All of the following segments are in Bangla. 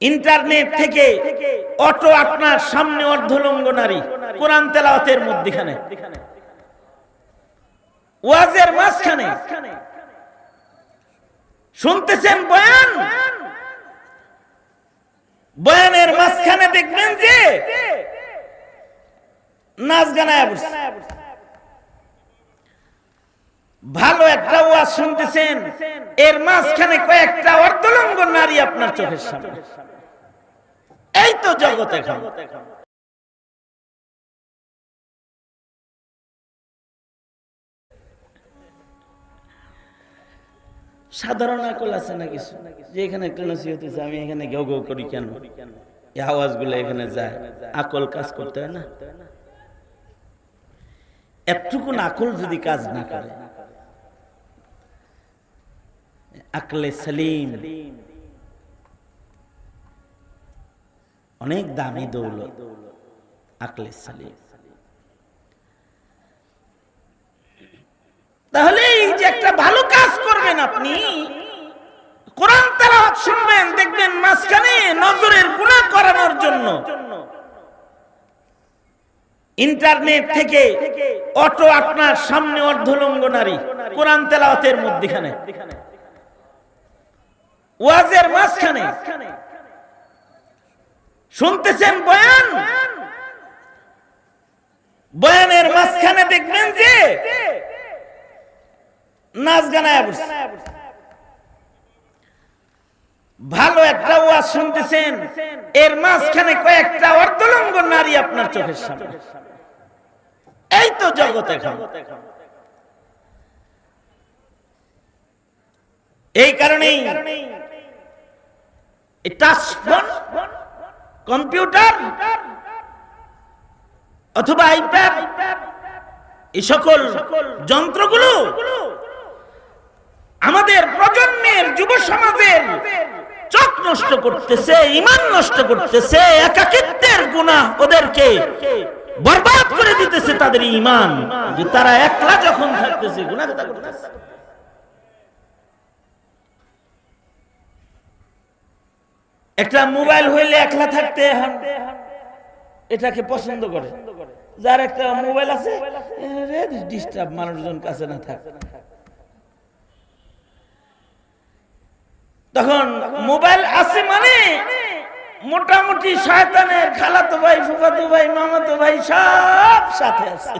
ইন্টারনেট থেকে অটো আপনার সামনে অর্ধলঙ্গ নারী কোরআন তেলাওয়াতের মধ্যখানে। ওয়াজের মাঝখানে। শুনতেছেন বয়ান? বয়ানের মাঝখানে দেখবেন যে নাচ গানায় বসে। ভালো একটা ওয়াজ শুনতেছেন। এর মাঝখানে কয়েকটা অর্ধলঙ্গ নারী আপনার চোখের সামনে। এই তো জগৎ এখন। সাধারণ আকল আছে না কিছু? যে এখানে একটা নসিহত হচ্ছে, আমি এখানে করি কেন? এই আওয়াজগুলো এখানে যায়। আকল কাজ করতে হয় না? এতটুকুন আকল যদি কাজ না করে আকলে সালিম। অনেক দামি দৌলত, আকলে সালিম। তাহলে এই যে একটা ভালো কাজ করবেন আপনি, কোরআন তেলাওয়াত শুনবেন, দেখবেন মাঝখানে নজরের গুনাহ করানোর জন্য। ইন্টারনেট থেকে অটো আপনার সামনে অর্ধলঙ্গ নারী, কোরআন তেলাওয়াতের মধ্যখানে। ওয়াজের মাঝখানে। শুনতেছেন বয়ান? বয়ানের মাঝখানে দেখবেন যে নাচ গানায়। ভালো একটা ওয়াজ শুনতেছেন। এর মাঝখানে কয়েকটা অর্ধলঙ্গ নারী আপনার চোখের সামনে। এই তো জগৎ এখন। এই কারণেই কম্পিউটার অথবা আইপ্যাড এই সকল যন্ত্রগুলো আমাদের প্রজন্মের যুব সমাজের চোখ নষ্ট করতেছে, ইমান নষ্ট করতেছে, একাকিত্বের গুণা ওদেরকে বরবাদ করে দিতেছে তাদের ইমান, যে তারা একলা যখন থাকতেছে গুণা করতেছে। একটা মোবাইল হইলে একলা থাকতে এটাকে পছন্দ করে। যার একটা মোবাইল আছে ডিস্টার্ব মানুষজন কাছে না থাক। তখন মোবাইল আছে মানে মোটামুটি শয়তানের খালাতো ভাই, ফুফাতো ভাই, মামাতো ভাই সব সাথে আছে।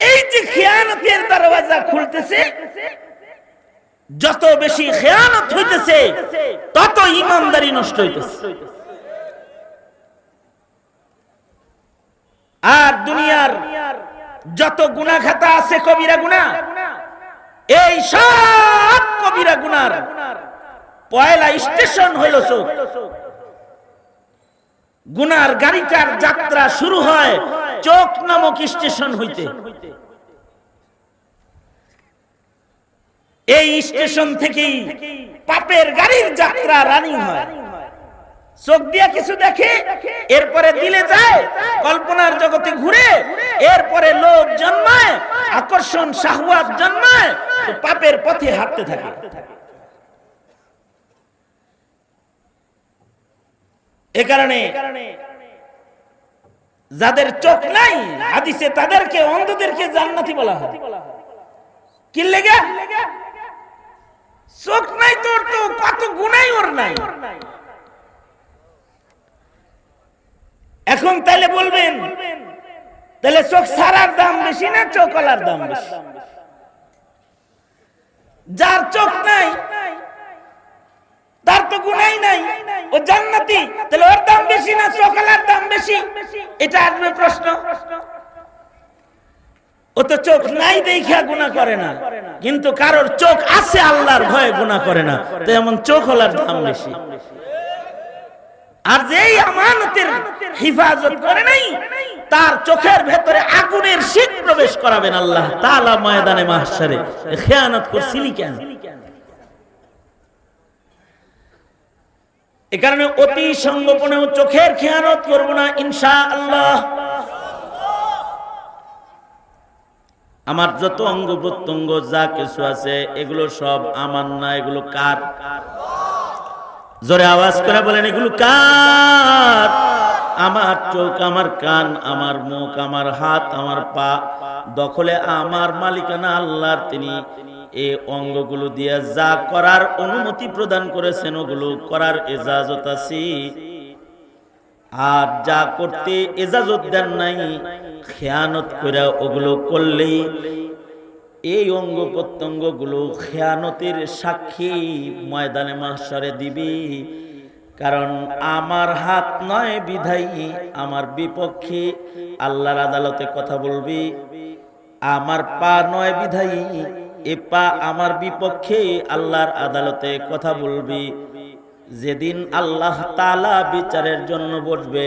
এই যে খেয়ানতের দরওয়াজা খুলতেছে যত বেশি খেয়ানত হইতেছে, তত ইমানদারি নষ্ট হইতেছে। আর দুনিয়ার যত গুনাখাতা আছে কবিরা গুনা এই সব কবিরা গুনার পয়লা স্টেশন হইল চোখ। গুনার গাড়িটার যাত্রা শুরু হয় চোখ নামক স্টেশন হইতে। এই স্টেশন থেকেই পাপের গাড়ির যাত্রা রানিং হয়। চোখ দিয়ে কিছু দেখে, এরপরে দিলে যায়, কল্পনার জগতে ঘুরে, এরপরে লোভ জন্মায়, আকর্ষণ, শাহওয়াত জন্মায় পাপের পথে হাঁটতে থাকে। এ কারণে যাদের চোখ নাই, হাদিসে তাদেরকে, অন্ধদেরকে জান্নাতি বলা হয়। কি লেগে? চোখ নাই তোর তো, কত গুণাই ওর নাই। এখন তাহলে বলবেন তাহলে চোখ সারার দাম বেশি না চোখলার দাম বেশি? যার চোখ নাই, তার তো গুণাই নাই, ও জান্নাতি তাহলে ওর দাম বেশি না চোখলার দাম বেশি? এটা আসবে প্রশ্ন প্রশ্ন। ও তো চোখ নাই দেখা গুণা করে না। কিন্তু কারোর চোখ আছে আল্লাহর ভয়ে গুণা করে না। তো এমন চোখ হলার দাম বেশি। আর যেই আমানতের হিফাজত করে নাই, তার চোখের ভেতরে আগুনের শীত প্রবেশ করাবেন আল্লাহ তালা ময়দানে মাহসারে খেয়ানত করছিলি কেন? এ কারণে অতি সঙ্গোপনেও চোখের খেয়ানত করব না ইনশা আল্লাহ আমার যত অঙ্গ প্রত্যঙ্গ যা কিছু আছে, এগুলো সব আমার না, এগুলো কার? জোরে আওয়াজ করে বলেন, এগুলো কার? আমার চোখ, আমার কান, আমার মুখ, আমার হাত, আমার পা, দখলে আমার মালিকানা আল্লাহর তিনি। এই অঙ্গগুলো দিয়ে যা করার অনুমতি প্রদান করেছেন, ওগুলো করার এজাজত আছে। আর যা করতে এজাজত দেন নাই খেয়ানত করে ওগুলো করলেই এই অঙ্গ প্রত্যঙ্গগুলো খেয়ানতের সাক্ষী ময়দানে মাসরে দিবি। কারণ আমার হাত নয় বিধাই আমার বিপক্ষে আল্লাহর আদালতে কথা বলবি। আমার পা নয় বিধাই এ পা আমার বিপক্ষে আল্লাহর আদালতে কথা বলবি। যেদিন আল্লাহ তালা বিচারের জন্য বসবে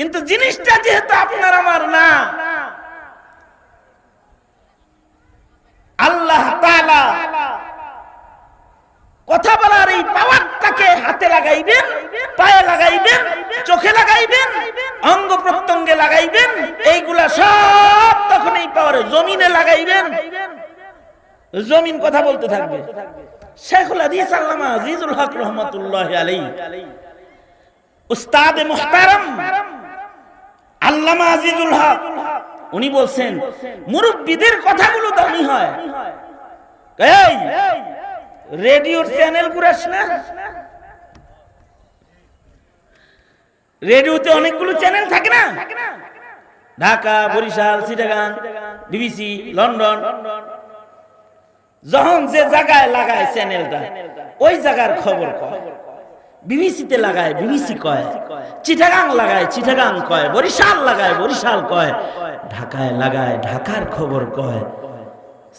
কিন্তু জিনিসটা যেহেতু আপনার, আমার না। আল্লাহ কথা বলার এই পাওয়ারটাকে হাতে লাগাইবেন, পায়ে লাগাইবেন, চোখে লাগাইবেন, অঙ্গ প্রত্যঙ্গে লাগাইবেন, এইগুলা সব তখন এই পাওয়ারে জমিনে লাগাইবেন। জমিন কথা বলতে থাকবে। শেখুল হক রহমতুল্লাহ আলাই উস্তাদ মুহতারাম আল্লামা আজিজুল হক। উনি বলছেন, মুরব্বীদের কথাগুলো দামি হয়। এই, রেডিওর চ্যানেল ঘুরাস না? রেডিওতে অনেকগুলো চ্যানেল থাকে না? Dhaka, Barishal, Chittagong, BBC, London. যখন যে জায়গায় লাগায় চ্যানেলটা, ওই জায়গার খবর কয়? বিবিসিতে লাগায়, বিবিসি কয়। চিঠাগাং লাগায় চিঠাগাং কয়। বরিশাল লাগায়, বরিশাল কয়। ঢাকায় লাগায়, ঢাকার খবর কয়।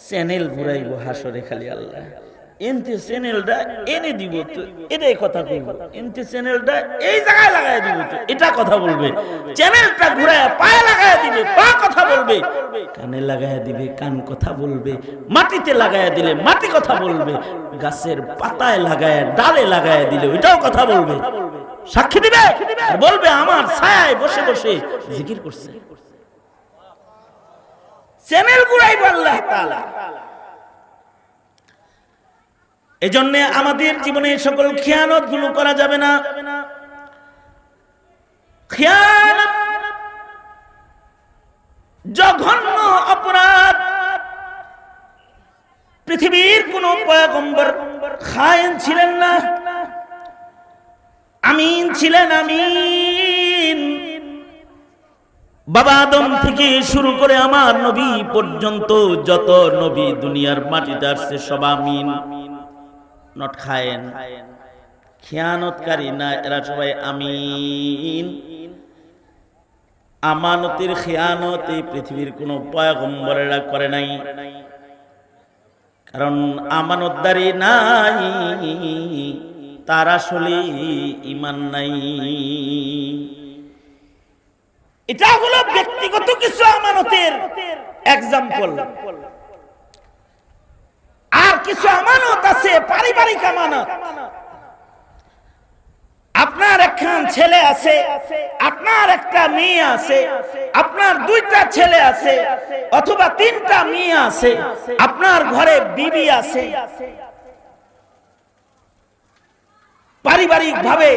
চ্যানেল ঘুরাইব হাসরে খালি আল্লাহ। মাটিতে লাগায় দিলে মাটি কথা বলবে, গাছের পাতায় লাগায়, ডালে লাগায় দিলে ওইটাও কথা বলবে। সাক্ষী দিবে? বলবে, আমার ছায়ায় বসে বসে জিকির করছে। চ্যানেল ঘুরাইব আল্লাহ তাআলা। এজন্য আমাদের জীবনে সকল খেয়ানতগুলো করা যাবে না। জঘন্য অপরাধ। পৃথিবীর কোন পয়গম্বর খায়েন ছিলেন না। আমিন ছিলেন, আমিন। বাবা আদম থেকে শুরু করে আমার নবী পর্যন্ত যত নবী দুনিয়ার মাটিতে আসছে সব আমিন। নট খায়েন। খেয়ানতকারী না, এরা সবাই আমিন। আমানতের খেয়ানত এই পৃথিবীর কোন পয়গম্বরেরা করে নাই। কারণ আমানতদারি নাই, তার আসলে ইমান নাই। এটা হলো ব্যক্তিগত কিছু আমানতের এক্সাম্পল কিছু আমানত আছে, পারিবারিক আমানত। আপনার একখান ছেলে আছে, আপনার একটা মেয়ে আছে, আপনার দুইটা ছেলে আছে, অথবা তিনটা মেয়ে আছে, আপনার ঘরে বিবি আছে। পারিবারিক ভাবে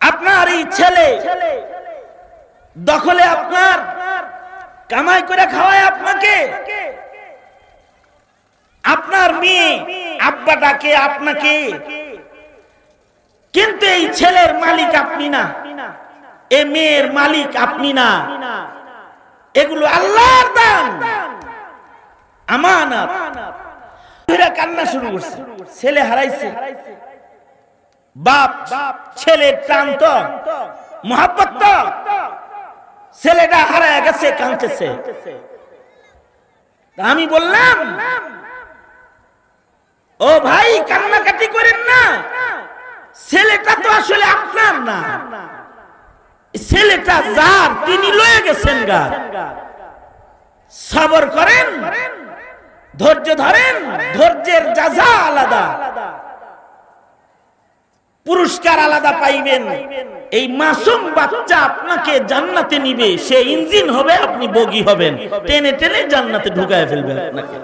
আপনার এই ছেলে দখলে আপনার কামাই করে খাওয়ায় আপনাকে। আপনার মেয়ে আব্বা ডাকে, আপনাকে। কিন্তু এই ছেলের মালিক আপনি না। এ মেয়ের মালিক আপনি না। এগুলো আল্লাহর দান। আমানত। কান্না শুরু করছে। ছেলে হারাইছে। বাপ, ছেলের টান তো মহাব্বত তো। ছেলেটা হারায় গেছে, কাঁদতেছে। আমি বললাম ও ভাই, কান্নাকাটি করেন না। ছেলেটা তো আসলে আপনার না। ছেলেটা যার, তিনি লয়ে গেছেন গা। সবর করেন, ধৈর্য ধরেন, ধৈর্যের যাজা আলাদা। পুরস্কার আলাদা পাইবেন। এই মাসুম বাচ্চা আপনাকে জান্নাতে নিবে, সে ইঞ্জিন হবে, আপনি বগি হবেন। টেনে টেনে জান্নাতে ঢুকায় ফেলবে আপনাকে।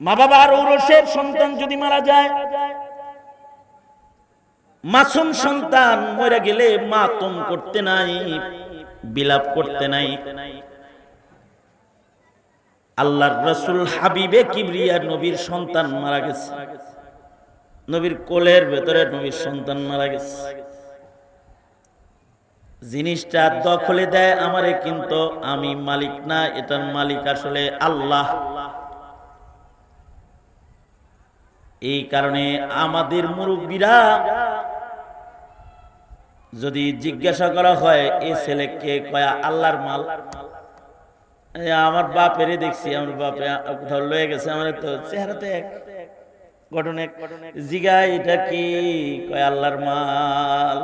মা বাবার ঔরসের সন্তান যদি মারা যায়, মাসুম সন্তান মরে গেলে মাতম করতে নাই, বিলাপ করতে নাই। আল্লাহর রসুল হাবিবে কিবরিয়া নবীর সন্তান মারা গেছে। নবীর কোলের ভেতরে নবীর সন্তান মারা গেছে। জিনিসটা দখলে দেয় আমারে কিন্তু আমি মালিক না, এটার মালিক আসলে আল্লাহ। এই কারণে আমাদের মুরব্বীরা যদি জিজ্ঞাসা করা হয় এই ছেলেকে কয়া, আল্লাহর মাল। আমার বাপেরে দেখছি, আমার বাপে কোথাও লয়ে গেছে, আমার তো চেহারা তো এক। ঘটনা এক। জিগা এটা কি? কয়, আল্লাহর মাল।